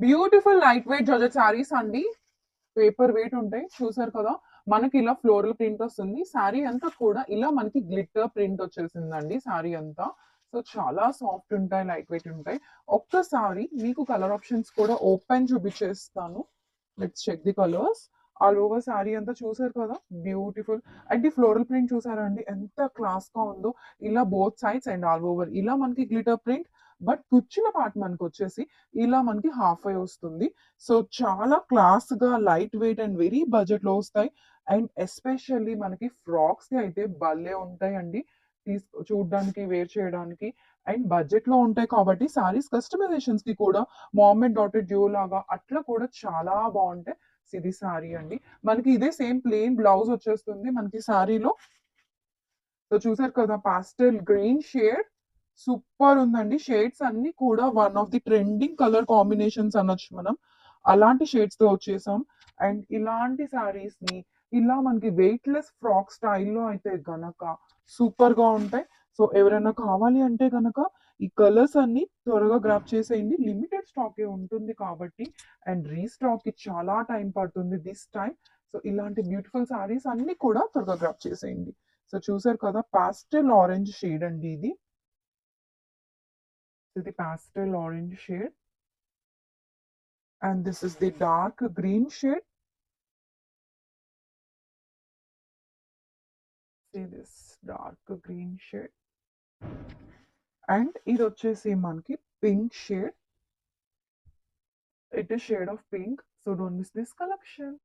Beautiful light weight georgette saris అండి. Paper wait ఉంటాయి. చూసారు కదా? మనకి ఇలా ఫ్లోరల్ ప్రింట్ వస్తుంది. సారీ అంతా కూడా ఇలా మనకి గ్లిట్టర్ ప్రింట్ వచ్చేసిందండి సారీ అంతా. సో చాలా సాఫ్ట్ ఉంటాయి లైట్ వెయిట్ ఉంటాయి ఒక్కసారి మీకు కలర్ ఆప్షన్స్ కూడా ఓపెన్ చూపించేస్తాను. Let's check the colours all over sari అంతా చూసారు కదా? బ్యూటిఫుల్ అండ్ ఈ ఫ్లోరల్ ప్రింట్ చూసారండి ఎంత క్లాస్గా ఉందో. ఇలా both sides and all over ఇలా మనకి గ్లిటర్ ప్రింట్ బట్ కుచ్చిన పార్ట్ మనకు వచ్చేసి ఇలా మనకి హాఫ్ అయి వస్తుంది. సో చాలా క్లాస్గా లైట్ వెయిట్ అండ్ వెరీ బడ్జెట్లో వస్తాయి. అండ్ ఎస్పెషల్లీ మనకి ఫ్రాక్స్కి అయితే భలే ఉంటాయండి. తీసు చూడడానికి వేర్ చేయడానికి. అండ్ బడ్జెట్లో ఉంటాయి కాబట్టి సారీస్ కస్టమైజేషన్స్కి కూడా మామెడ్ డాటెడ్ డ్యూ లాగా అట్లా కూడా చాలా బాగుంటాయి. ఇది సారీ అండి. మనకి ఇదే సేమ్ ప్లెయిన్ బ్లౌజ్ వచ్చేస్తుంది మనకి సారీలో. సో చూసారు కదా పాస్టల్ గ్రీన్ షేడ్. సూపర్ ఉందండి. షేడ్స్ అన్ని కూడా one of the trending colour combinations అనొచ్చు మనం. అలాంటి షేడ్స్తో వచ్చేసాం. అండ్ ఇలాంటి సారీస్ని ఇలా మనకి వెయిట్లెస్ ఫ్రాక్ స్టైల్లో అయితే గనక సూపర్గా ఉంటాయి. సో ఎవరైనా కావాలి అంటే గనక ఈ కలర్స్ అన్ని త్వరగా గ్రాప్ చేసేయండి. లిమిటెడ్ స్టాక్ ఉంటుంది కాబట్టి అండ్ రీస్టాక్కి చాలా టైం పడుతుంది దిస్ టైం సో ఇలాంటి బ్యూటిఫుల్ సారీస్ అన్ని కూడా త్వరగా గ్రాప్ చేసేయండి. సో చూసారు కదా పాస్టల్ ఆరెంజ్ షేడ్ అండి ఇది. ఇది pastel orange shade and this is the dark green shade see this dark green shade and ఇది వచ్చేసి మనకి pink shade it is shade of pink so don't miss this collection